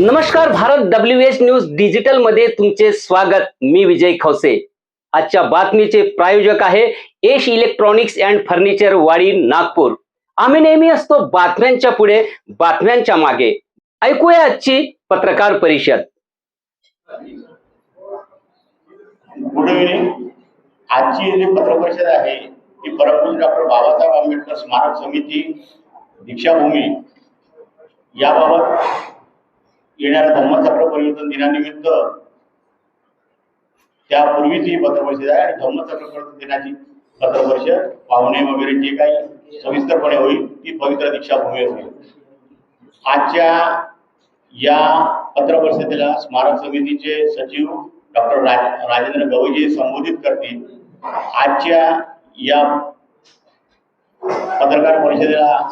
नमस्कार Bharat W H news डिजिटलमध्ये तुमचे स्वागत. मी विजय खवसे आजच्या बातमीचे प्रायोजक आहे एश इलेक्ट्रॉनिक्स अँड फर्निचर वाडी नागपूर. आम्ही नेहमी असतो बातम्यांच्या पुढे बातम्यांच्या मागे. ऐकूया आजची पत्रकार परिषद. आजची जी पत्रपरिषद आहे ती परमपूज्य डॉक्टर बाबासाहेब आंबेडकर स्मारक समिती दीक्षाभूमी. याबाबत येणाऱ्या धम्मचक्र परिवर्तन दिनानिमित्त त्यापूर्वीच ही पत्रपरिषद आहे आणि धर्मचक्र परिवर्तन दिनाची पत्रपरिषद पाहुणे वगैरे जे काही सविस्तरपणे होईल ती पवित्र दीक्षाभूमी होईल आजच्या या पत्रपरिषदेला स्मारक समितीचे सचिव डॉक्टर राज राजेंद्र गवईजी संबोधित करतील. आजच्या या पत्रकार परिषदेला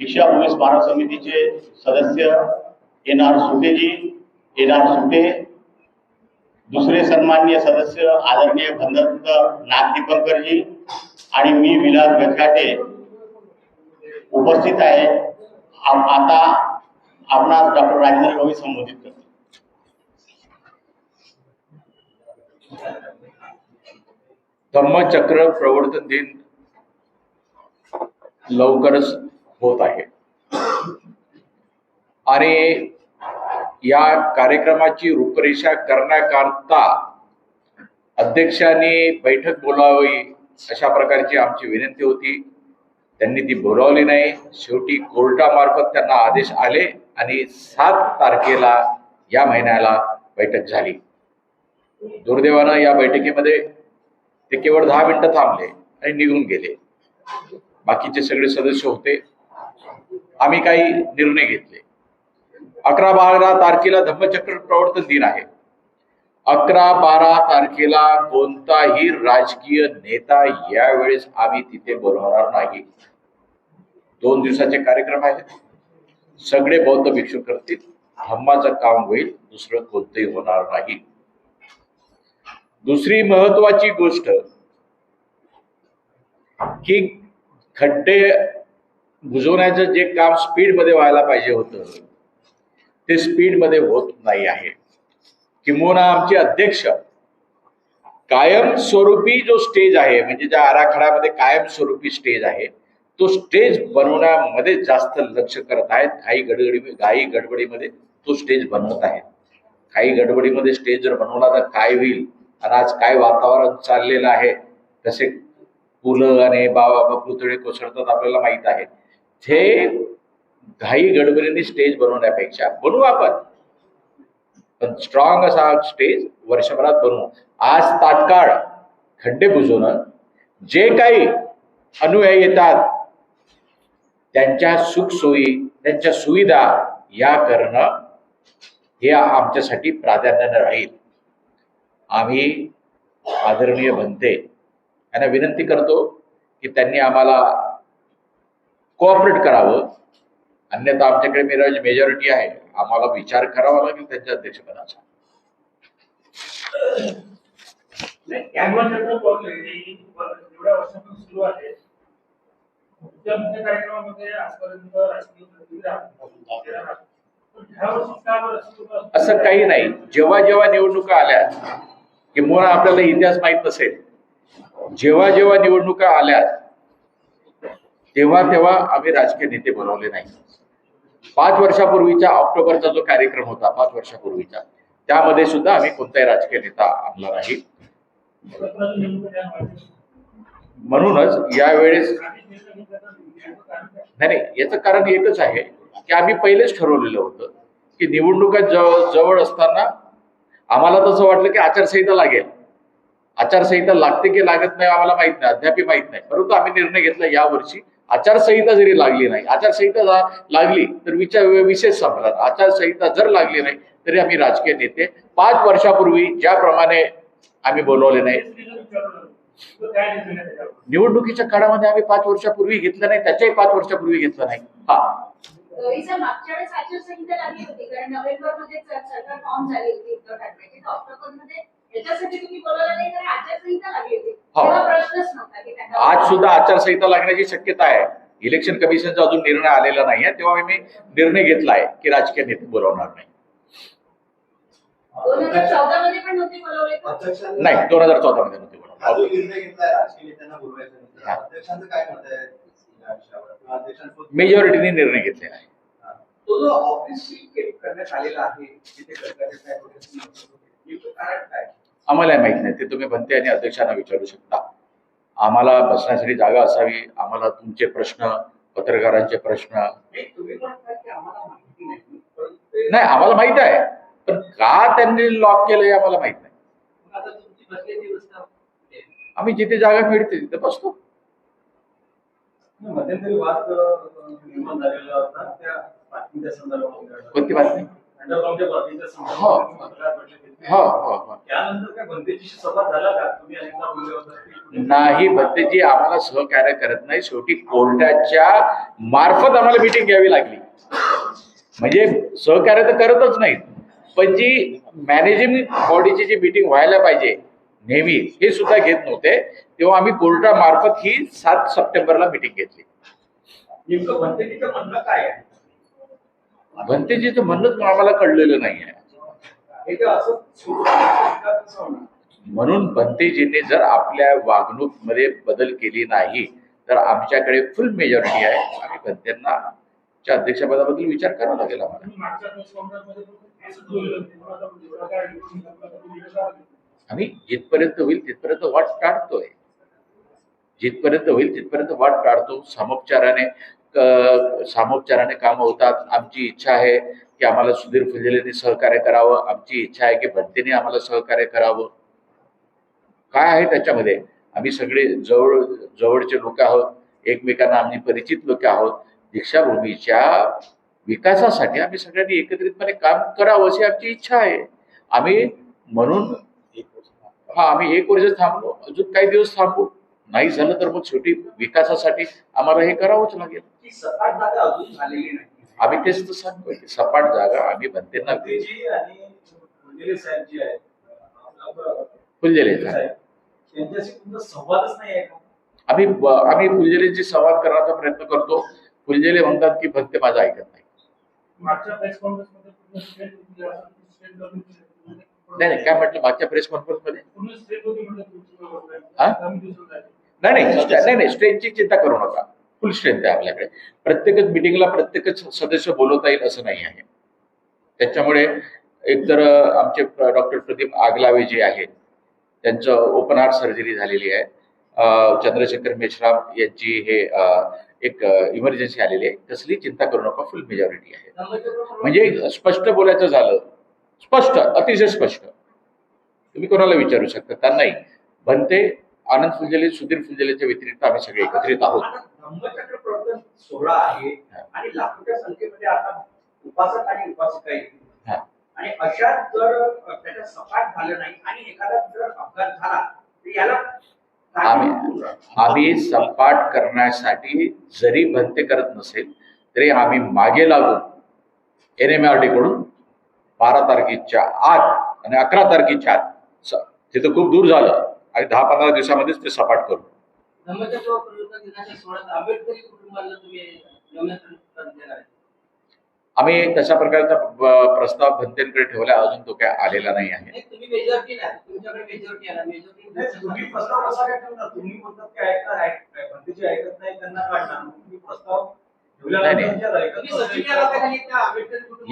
दीक्षाभूमी स्मारक समितीचे सदस्य एन आर सुटेजी एन आर सुटे. दुसरे सन्माननीय सदस्य आदरणीय भंदंत नाग दीपंकरजी आणि मी विलास गजघाटे उपस्थित आहे. आता आपणास डॉक्टर राजेंद्र गवई संबोधित करतो. धम्मचक्र प्रवर्तन दिन लवकरच होत आहे. आणि या कार्यक्रमाची रूपरेषा करण्याकरता अध्यक्षांनी बैठक बोलावी अशा प्रकारची आमची विनंती होती. त्यांनी ती बोलावली नाही. शेवटी कोर्टामार्फत त्यांना आदेश आले आणि सात तारखेला या महिन्याला बैठक झाली. दुर्दैवानं या बैठकीमध्ये ते केवळ दहा मिनिटं थांबले आणि निघून गेले. बाकीचे सगळे सदस्य होते. आम्ही काही निर्णय घेतले. अकरा बारा तारखेला धम्मचक्र प्रवर्तन दिन आहे. अकरा बारा तारखेला कोणताही राजकीय नेता यावेळेस आम्ही तिथे बोलवणार नाही. दोन दिवसाचे कार्यक्रम आहेत. सगळे बौद्ध भिक्षू करतील. धम्माचं काम होईल दुसरं कोणतंही होणार नाही. दुसरी महत्वाची गोष्ट की खड्डे बुजवण्याचं जे काम स्पीडमध्ये व्हायला पाहिजे होतं ते स्पीडमध्ये होत नाही आहे. किंबहुना आमचे अध्यक्ष कायमस्वरूपी जो स्टेज आहे म्हणजे ज्या आराखड्यामध्ये कायमस्वरूपी स्टेज आहे तो स्टेज बनवण्यामध्ये जास्त लक्ष करत आहेत. काही गडगडी काही गडबडीमध्ये तो स्टेज बनवत आहेत. काही गडबडीमध्ये स्टेज जर बनवला तर काय होईल? आणि आज काय वातावरण चाललेलं आहे? तसे पुलं आणि बाबा पुतळे कोसळतात आपल्याला माहीत आहे. ते घाई गडबडीने स्टेज बनवण्यापेक्षा बनवू आपण. पण स्ट्रॉंग असा स्टेज वर्षभरात बनवू. आज तात्काळ खड्डे बुजवणं जे काही अनुयायी येतात त्यांच्या सुखसोयी त्यांच्या सुविधा या करणं हे आमच्यासाठी प्राधान्यानं राहील. आम्ही आदरणीय बनते. यांना विनंती करतो की त्यांनी आम्हाला कोऑपरेट करावं. अन्यथा आमच्याकडे मेरा मेजॉरिटी आहे. आम्हाला विचार करावा लागेल त्यांच्या अध्यक्षपदाचा? असं काही नाही. जेव्हा जेव्हा निवडणुका आल्या किंवा आपल्याला इतिहास माहीत नसेल जेव्हा जेव्हा निवडणुका आल्या तेव्हा तेव्हा आम्ही राजकीय नेते बनवले नाही. पाच वर्षापूर्वीच्या ऑक्टोबरचा जो कार्यक्रम होता पाच वर्षापूर्वीचा त्यामध्ये सुद्धा आम्ही कोणताही राजकीय नेता आणला नाही म्हणूनच यावेळेस नाही नाही याचं कारण एकच आहे की आम्ही पहिलेच ठरवलेलं होतं की निवडणुका जवळ जवळ असताना आम्हाला तसं वाटलं की आचारसंहिता लागेल. आचारसंहिता लागते की लागत नाही आम्हाला माहीत नाही अद्याप माहीत नाही. परंतु आम्ही निर्णय घेतला यावर्षी आचारसंहिता जरी लागली नाही आचारसंहिता लागली तर विचार विशेष संपतात. आचारसंहिता जर लागली नाही तरी आम्ही राजकीय नेते. पाच वर्षापूर्वी ज्याप्रमाणे आम्ही बोलवले नाही. निवडणुकीच्या काळामध्ये आम्ही पाच वर्षापूर्वी घेतलं नाही त्याच्याही पाच वर्षापूर्वी घेतलं नाही. हा. मागच्या याच्यासाठी तुम्ही बोलवलं नाही आचारसंहिता लागली होती हो. तेव्हा प्रश्नच नव्हता की त्यांना आज सुद्धा आचारसंहिता लागण्याची शक्यता आहे इलेक्शन कमिशनचा अजून निर्णय आलेला नाही आहे तेव्हा मी निर्णय घेतला आहे की राजकीय नेते बोलवणार नाही दोन हजार चौदा मध्ये पण नव्हते बोलवले का? अध्यक्षांचं नाही दोन हजार चौदा मध्ये नव्हते हा जो. निर्णय घेतलाय राजकीय नेत्यांना बोलवायचा नाही, हा. तर अध्यक्षांचं काय मत आहे या विषयावर किंवा अध्यक्षांसोबत- मेजॉरिटीने निर्णय घेतलेला आहे. तो जो करण्यात आलेला आहे तिथे सरकारचे काय प्रोटेस्ट आम्हाला माहीत नाही. ते तुम्ही बनते आणि अध्यक्षांना विचारू शकता. आम्हाला बसण्यासाठी जागा असावी. आम्हाला तुमचे प्रश्न पत्रकारांचे प्रश्न. नाही, आम्हाला माहिती आहे. पण का त्यांनी लॉक केलं आम्हाला माहीत नाही. आम्ही जिथे जागा मिळते तिथे बसतो. कोणती बातमी? हो. हो हो नाही भत्तेजी आम्हाला सहकार्य करत नाही. शेवटी कोर्टाच्या मार्फत आम्हाला मिटिंग घ्यावी लागली. म्हणजे सहकार्य तर करतच नाहीत. पण जी मॅनेजिंग बॉडीची जी मिटिंग व्हायला पाहिजे नेहमी हे सुद्धा घेत नव्हते. तेव्हा आम्ही कोर्टामार्फत ही सात सप्टेंबरला मिटिंग घेतली. नेमकं काय आहे? भंतेजीचं म्हणणंच आम्हाला कळलेलं नाही आहे? म्हणून भंतेजींनी जर आपल्या वागणूकमध्ये बदल केली नाही तर आमच्याकडे फुल मेजॉरिटी आहे. आम्ही भंतेंना च्या अध्यक्षपदाबद्दल विचार करावा लागेल आम्हाला. आले? आम्ही जिथपर्यंत होईल तिथपर्यंत वाट टाळतोय जिथपर्यंत होईल तिथपर्यंत वाट टाळतो सामोपचाराने सामोपचाराने कामं होतात. आमची इच्छा आहे की आम्हाला सुधीर फुलेंनी सहकार्य करावं. आमची इच्छा आहे की भंतेने आम्हाला सहकार्य करावं. काय आहे त्याच्यामध्ये? आम्ही सगळे जवळ जवळचे लोक आहोत. एकमेकांना आम्ही परिचित लोक आहोत. दीक्षाभूमीच्या विकासासाठी आम्ही सगळ्यांनी एकत्रितपणे काम करावं अशी आमची इच्छा आहे. आम्ही म्हणून हा आम्ही एक वर्ष थांबलो. अजून काही दिवस थांबू. नाही झालं तर मग शेवटी विकासासाठी आम्हाला हे करावंच लागेल. आम्ही तेच तर सांगतोय की सपाट जागा आम्ही गांधीजी आणि फुलझेले आम्ही आम्ही फुलझेलेंची संवाद करण्याचा प्रयत्न करतो. फुलझेले म्हणतात की भंते माझं ऐकत नाही. नाही नाही काय म्हटलं? मागच्या प्रेस कॉन्फरन्समध्ये? हा? नाही नाही स्टे- नाही नाही स्ट्रेंथची चिंता करू नका. फुल स्ट्रेंथ आहे आपल्याकडे. प्रत्येकच मिटिंगला प्रत्येकच सदस्य बोलवता येईल असं नाही आहे. त्याच्यामुळे एकतर आमचे डॉक्टर प्रदीप आगलावे जे आहेत त्यांचं ओपन हार्ट सर्जरी झालेली आहे. चंद्रशेखर मेश्राम यांची हे एक इमर्जन्सी आलेली आहे. कसली चिंता करू नका फुल मेजॉरिटी आहे. म्हणजे स्पष्ट बोलायचं झालं स्पष्ट अतिशय स्पष्ट. तुम्ही कोणाला विचारू शकता? त्यांनाही. बनते आनंद फुलझेले सुधीर फुलझेलेच्या व्यतिरिक्त आम्ही सगळे एकत्रित आहोत. आणि अशात जर त्याच्या सपाट झालं नाही आणि एखादा जर अपघात झाला तर याला आम्ही सपाट करण्यासाठी जरी बनते करत नसेल तरी आम्ही मागे लागून एन एम आर टी कडून बारा तारखेच्या आत आणि अकरा तारखेच्या आत. स- तिथं खूप दूर झालं. आणि दहा पंधरा दिवसामध्येच ते सपाट करू आम्ही तशा प्रकारचा प्रस्ताव भंतेंकडे ठेवला अजून तो काय आलेला नाही आहे. तर-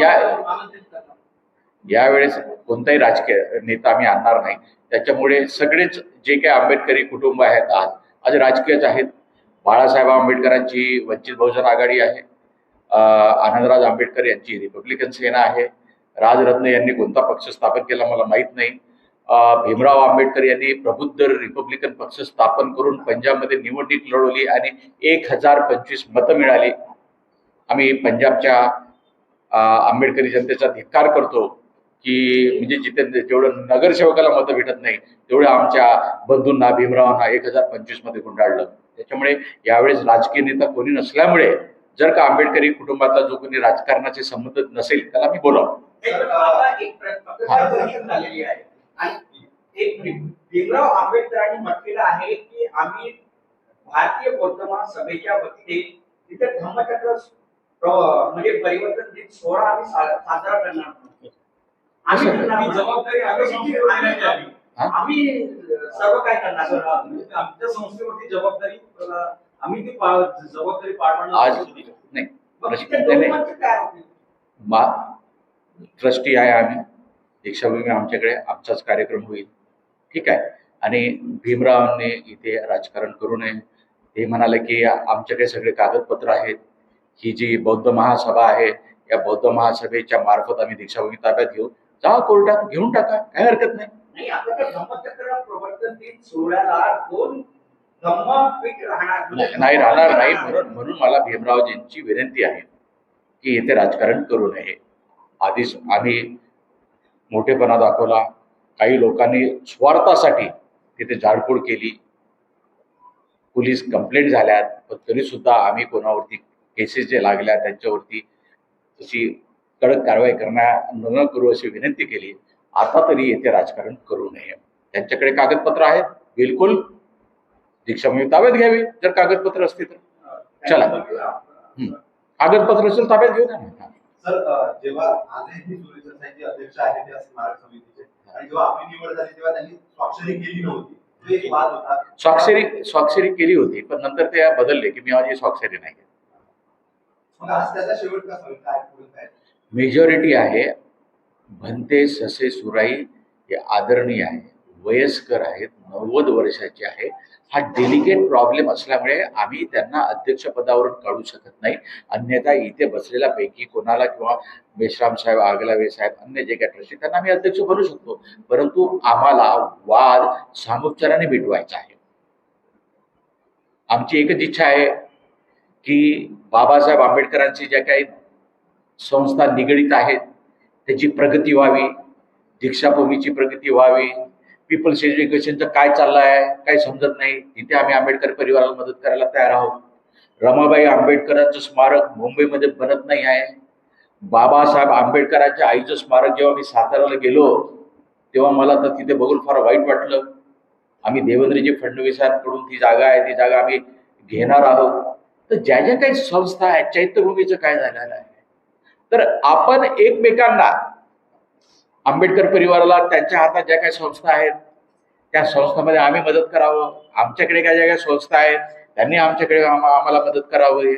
या- यावेळेस कोणताही राजकीय नेता आम्ही आणणार नाही. त्याच्यामुळे सगळेच जे काही आंबेडकरी कुटुंब आहेत आज आज राजकीयच आहेत. बाळासाहेब आंबेडकरांची वंचित बहुजन आघाडी आहे. आनंदराज आंबेडकर यांची रिपब्लिकन सेना आहे. राजरत्न यांनी कोणता पक्ष स्थापन केला मला माहीत नाही. भीमराव आंबेडकर यांनी प्रबुद्ध रिपब्लिकन पक्ष स्थापन करून पंजाबमध्ये निवडणूक लढवली आणि एक हजार पंचवीस मतं मिळाली. आम्ही पंजाबच्या आंबेडकरी जनतेचा धिक्कार करतो. की म्हणजे जिथे जेवढं नगरसेवकाला मतं भेटत नाही तेवढं आमच्या बंधूंना भीमरावांना एक हजार पंचवीसमध्ये गुंडाळलं. त्याच्यामुळे यावेळेस राजकीय नेता कोणी नसल्यामुळे जर का आंबेडकरी कुटुंबातला जो कोणी राजकारणाचे संबंध नसेल त्याला मी बोलावं. भीमराव आंबेडकरांनी म्हटलेलं आहे की आम्ही भारतीय वर्तमान सभेच्या वतीने तिथे धम्मचक्र म्हणजे परिवर्तन दिन सोहळा आम्ही साजरा करणार. आम्ही आम्ही. हा? सर्व काय करणार सर, आमच्या संस्थेवरती जबाबदारी आम्ही ती जबाबदारी पार पाडणार ट्रस्टी आहे आम्ही. दीक्षाभूमी आमच्याकडे आमचाच कार्यक्रम होईल. ठीक आहे. आणि भीमरावांनी इथे राजकारण करू नये. ते म्हणाले की आमच्याकडे सगळे कागदपत्र आहेत. ही जी बौद्ध महासभा आहे या बौद्ध महासभेच्या मार्फत आम्ही दीक्षाभूमी ताब्यात घेऊ. जा कोर्टात घेऊन टाका काही हरकत नाही. नाही आता तर धम्मचक्र प्रवर्तन दिन सोहळ्याला दोन धम्मपीठ राहणार. नाही राहणार नाही म्हणून म्हणून मला भीमरावजींची विनंती आहे की येथे राजकारण करू नये. आधीच आम्ही मोठेपणा दाखवला काही लोकांनी स्वार्थासाठी तिथे झाडपूड केली. पोलीस कंप्लेंट झाल्यात पण तरी सुद्धा आम्ही कोणावरती केसेस जे लागल्या त्यांच्यावरती तशी कडक कारवाई करण्या न करू अशी विनंती केली. आता तरी येथे राजकारण करू नये. त्यांच्याकडे कागदपत्र आहेत. बिलकुल दीक्षाभूमी ताब्यात घ्यावी जर कागदपत्र असते तर. चला. कागदपत्र असेल ताब्यात घेऊ द्या ना. सर अ, जेव्हा आजही सुरेश देसाईचे अध्यक्ष आहेत त्या स्मारक समितीचे आणि जेव्हा आपली निवड झाली तेव्हा त्यांनी स्वाक्षरी केली नव्हती. स्वाक्षरी स्वाक्षरी केली होती पण नंतर ते बदलले की मी माझी स्वाक्षरी नाही मेजॉरिटी आहे भंते ससे सुराई हे आदरणीय आहे वयस्कर आहेत नव्वद वर्षाचे आहे. हा डेलिकेट प्रॉब्लेम असल्यामुळे आम्ही त्यांना अध्यक्षपदावरून काढू शकत नाही. अन्यथा इथे बसलेल्यापैकी कोणाला किंवा मेश्राम साहेब आगलावे साहेब अन्य जे काही ट्रस्टी त्यांना आम्ही अध्यक्ष बनू शकतो. परंतु आम्हाला वाद सामोपचाराने मिटवायचा आहे. आमची एकच इच्छा आहे की बाबासाहेब आंबेडकरांची ज्या काही संस्था निगडीत आहेत. त्याची प्रगती व्हावी. दीक्षाभूमीची प्रगती व्हावी. पीपल्स एज्युकेशनचं काय चाललं आहे काही समजत नाही तिथे आम्ही आंबेडकर परिवाराला मदत करायला तयार आहोत. रमाबाई आंबेडकरांचं स्मारक मुंबईमध्ये बनत नाही आहे. बाबासाहेब आंबेडकरांच्या आईचं स्मारक जेव्हा मी साताऱ्याला गेलो तेव्हा मला तर तिथे बघून फार वाईट वाटलं. आम्ही देवेंद्रजी फडणवीसांकडून ती जागा आहे ती जागा आम्ही घेणार आहोत. तर ज्या ज्या काही संस्था आहेत चैत्यभूमीचं काय झालेलं आहे? तर आपण एकमेकांना आंबेडकर परिवाराला त्यांच्या हातात ज्या काही संस्था आहेत त्या संस्थांमध्ये आम्ही मदत करावं. आमच्याकडे काय ज्या काही संस्था आहेत त्यांनी आमच्याकडे आम्हाला मदत करावी.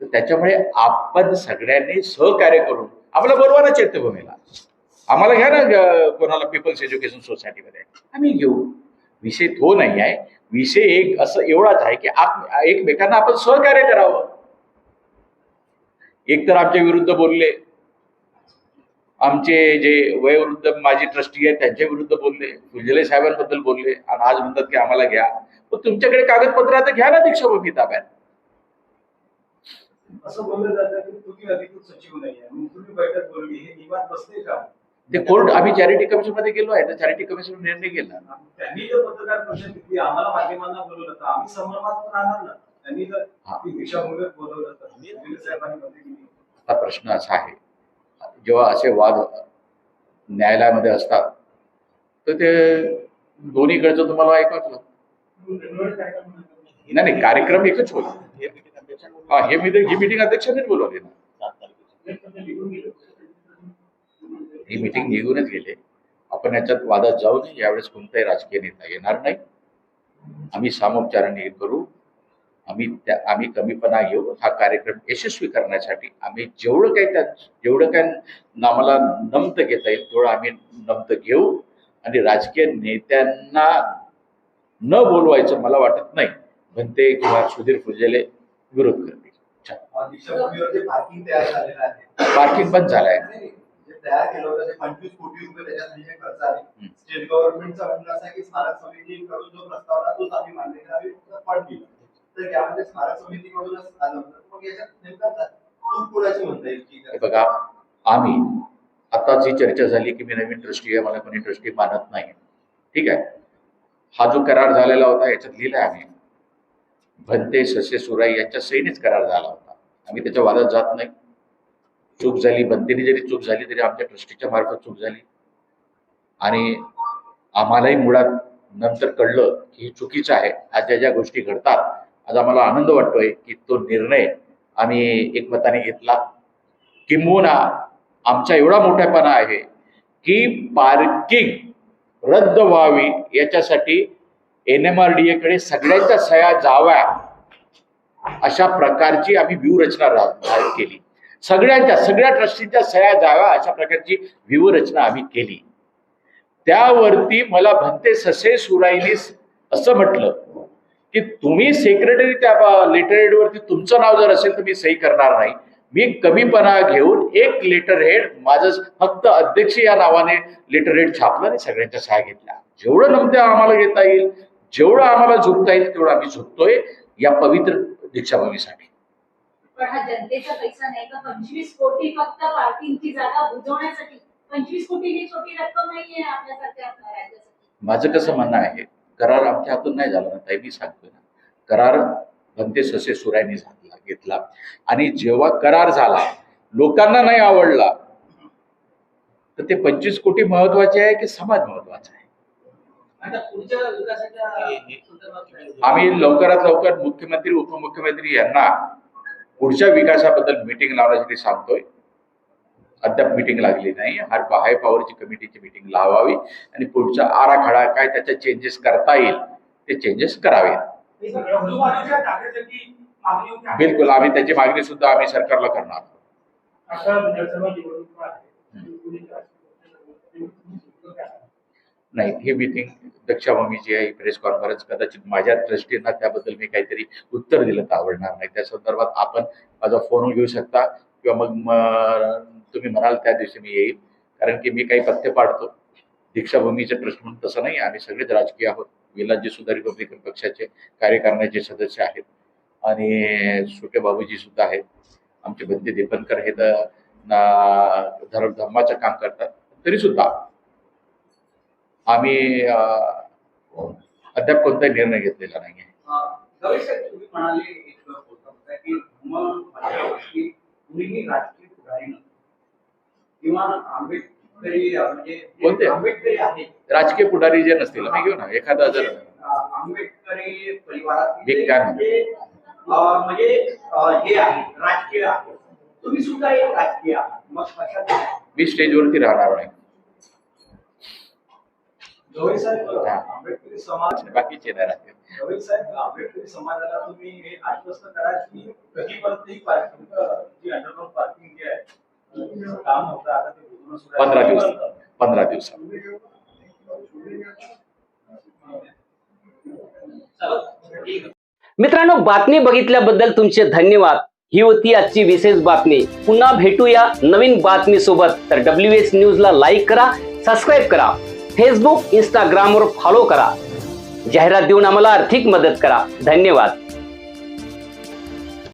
तर त्याच्यामुळे आपण सगळ्यांनी सहकार्य करून आम्हाला बरोबर आहे चैत्यभूमीला आम्हाला घ्या ना कोणाला पीपल्स एज्युकेशन सोसायटीमध्ये. आम्ही घेऊ. विषय तो नाही आहे. विषय एक असं एवढाच आहे की आप एकमेकांना आपण सहकार्य करावं. एक तर आमच्या विरुद्ध बोलले. आमचे जे वयोवृद्ध माजी ट्रस्टी आहेत त्यांच्या विरुद्ध बोलले. फुलझले साहेबांबद्दल बोलले. आणि आज म्हणतात की आम्हाला घ्या. पण तुमच्याकडे कागदपत्र आहे तर घ्या ना दीक्षाभूमी ताब्यात. असं बोललं जातं की तुम्ही अधिकृत सचिव नाही आहे. मग तुम्ही बैठक बोलली हे निवाद बसते का? ते कोर्ट आम्ही चॅरिटी कमिशनमध्ये गेलो आहे. तर चॅरिटी कमिशन निर्णय घेतला त्यांनी जर पत्रकार परिषद घेतली आम्हाला माध्यमांना बोलवलं. तर आम्ही संभ्रमात राहणार ना? त्यांनी जर. ती दीक्षाभूमीवर बोलवलं तर सुनील साहेबांनी मध्ये केली हा प्रश्न असा आहे. जेव्हा असे वाद न्यायालयामध्ये असतात तर ते दोन्हीकडचं तुम्हाला कार्यक्रम नाही नाही कार्यक्रम एकच होईल. हा हे मी ही मिटिंग अध्यक्षांनीच बोलवली ना. ही मिटिंग निघूनच गेले. आपण याच्यात वादात जाऊ नये. यावेळेस कोणताही राजकीय नेता येणार नाही. आम्ही सामोपचाराने करू. आम्ही त्या आम्ही कमीपणा घेऊ हा कार्यक्रम यशस्वी करण्यासाठी आम्ही जेवढं काही त्या जेवढं काही आम्हाला नमत घेता येईल तेवढं आम्ही नमत घेऊ आणि राजकीय नेत्यांना न बोलवायचं मला वाटत नाही. भंते किंवा सुधीर फुलझेले विरोध करतील. पार्किंग आहे. बंद झालंय तयार केलं होतं ते पंचवीस कोटी रुपये त्याच्यासाठी जे खर्च आले. हम्म. स्टेट गव्हर्नमेंटचं म्हणणं असं आहे की स्मारक समितीकडून जो प्रस्ताव आला तोच आम्ही मान्य करा आम्ही फक्त फंड दिलं तर यामध्ये स्मारक समितीकडूनच आलं होतं. मग याच्यात नेमका चूक कोणाची म्हणता येईल की बघा आम्ही आता जी चर्चा झाली की मी नवीन ट्रस्टी आहे मला कोणी ट्रस्टी मानत नाही. ठीक आहे. हा जो करार झालेला होता याच्यात लिहिलाय आम्ही. भंते ससे सुराई यांच्या सहीनेच करार झाला होता. आम्ही त्याच्या वादात जात नाही. चूक झाली भंतेने जरी चूक झाली तरी आमच्या ट्रस्टीच्या मार्फत चूक झाली. आणि आम्हालाही मुळात नंतर कळलं की हे चुकीचं आहे. आज ज्या ज्या गोष्टी घडतात आज आम्हाला आनंद वाटतोय की तो निर्णय आम्ही एकमताने घेतला. किंबहुना आमचा एवढा मोठेपणा आहे की पार्किंग रद्द व्हावी याच्यासाठी एन एम आर डी एकडे सगळ्यांच्या सह्या जाव्या अशा प्रकारची आम्ही व्यूहरचना केली. सगळ्यांच्या सगळ्या ट्रस्टींच्या सह्या जाव्या अशा प्रकारची व्यूहरचना आम्ही केली. त्यावरती मला भंते ससे सुराईने असं म्हटलं की तुम्ही सेक्रेटरी त्या लेटर वरती तुमचं नाव जर असेल तर मी सही करणार नाही. मी कमीपणा घेऊन एक लेटर हेड माझं फक्त अध्यक्ष या नावाने लेटर हेड छापलं आणि सगळ्यांच्या सह्या घेतल्या. जेवढं नमते आम्हाला घेता येईल जेवढं आम्हाला झुकता येईल तेवढं आम्ही झुकतोय या पवित्र दीक्षाभूमीसाठी. पण हा जनतेचा पैसा नाही का? पंचवीस कोटी फक्त पार्किंगची जागा बुजवण्यासाठी. पंचवीस कोटी ही छोटी रक्कम नाहीये आपल्यासारख्या आपल्या राज्यासाठी. माझं कसं म्हणणं आहे करार आमच्या हातून नाही झाला ना ताई मी सांगतोय ना. करार भंते ससे सुरायने झाला घेतला. आणि जेव्हा करार झाला लोकांना नाही आवडला तर ते पंचवीस कोटी महत्त्वाचे आहे की समाज महत्त्वाचा आहे? आम्ही लवकरात लवकर मुख्यमंत्री उपमुख्यमंत्री यांना पुढच्या विकासाबद्दल मीटिंग लावण्यासाठी सांगतोय. अद्याप मीटिंग लागली नाही. हाय हाय पॉवरची कमिटीची मीटिंग लावावी आणि पुढचा आराखडा काय त्याच्या चेंजेस करता येईल ते चेंजेस करावे. बिलकुल आम्ही त्याची मागणी सुद्धा आम्ही सरकारला करणार नाही ही मीटिंग दक्षाभूमीची आहे प्रेस कॉन्फरन्स कदाचित माझ्या ट्रस्टींना त्याबद्दल मी काहीतरी उत्तर दिलं तर आवडणार नाही. त्या संदर्भात आपण माझा फोन घेऊ शकता. किंवा मग तुम्ही म्हणाल त्या दिवशी मी येईल. कारण की मी काही पथ्य पाडतो. दीक्षाभूमीचे ट्रस्ट म्हणून तसं नाही. आम्ही सगळेच राजकीय आहोत. विलाजी सुद्धा रिपब्लिकन पक्षाचे कार्यकारणाचे सदस्य आहेत. आणि सुटे बाबूजी सुद्धा आहेत. आमचे बंदी दीपनकर हे तर धर्म धर्माचं काम करतात. तरी सुद्धा आम्ही अद्याप कोणताही निर्णय घेतलेला नाही आहे कुणीही राजकीय पुढारी किंवा आंबेडकरी म्हणजे आंबेडकरी आहेत. राजकीय पुढारी जे नसतील मी घेऊ ना. एखादा जर अं, आंबेडकरी परिवारात एक काय? म्हणजे हे आहे राजकीय आहे. तुम्ही सुद्धा एक राजकीय आहात. मग कशात मी स्टेजवरती राहणार नाही. आंबेडकरी समाज बाकीचे नाही राहतील आंबेडकरी समाजाला तुम्ही हे आश्वस्त करा की कधीपर्यंत ही पार्किंग जी अंडरग्राऊंड पार्किंग जी आहे तिचं काम होतं आता ते बुजवणं सुरू आहे. पंधरा दिवस? पंधरा आहे. मित्रांनो बातमी बघितल्याबद्दल तुमचे धन्यवाद ही होती आजची विशेष बातमी पुन्हा भेटूया नवीन बातमी सोबत तर डब्ल्यू एस न्यूजला लाईक करा सबस्क्राईब करा फेसबुक इंस्टाग्रामवर फॉलो करा जाहिरात देऊन आम्हाला आर्थिक मदत करा. धन्यवाद.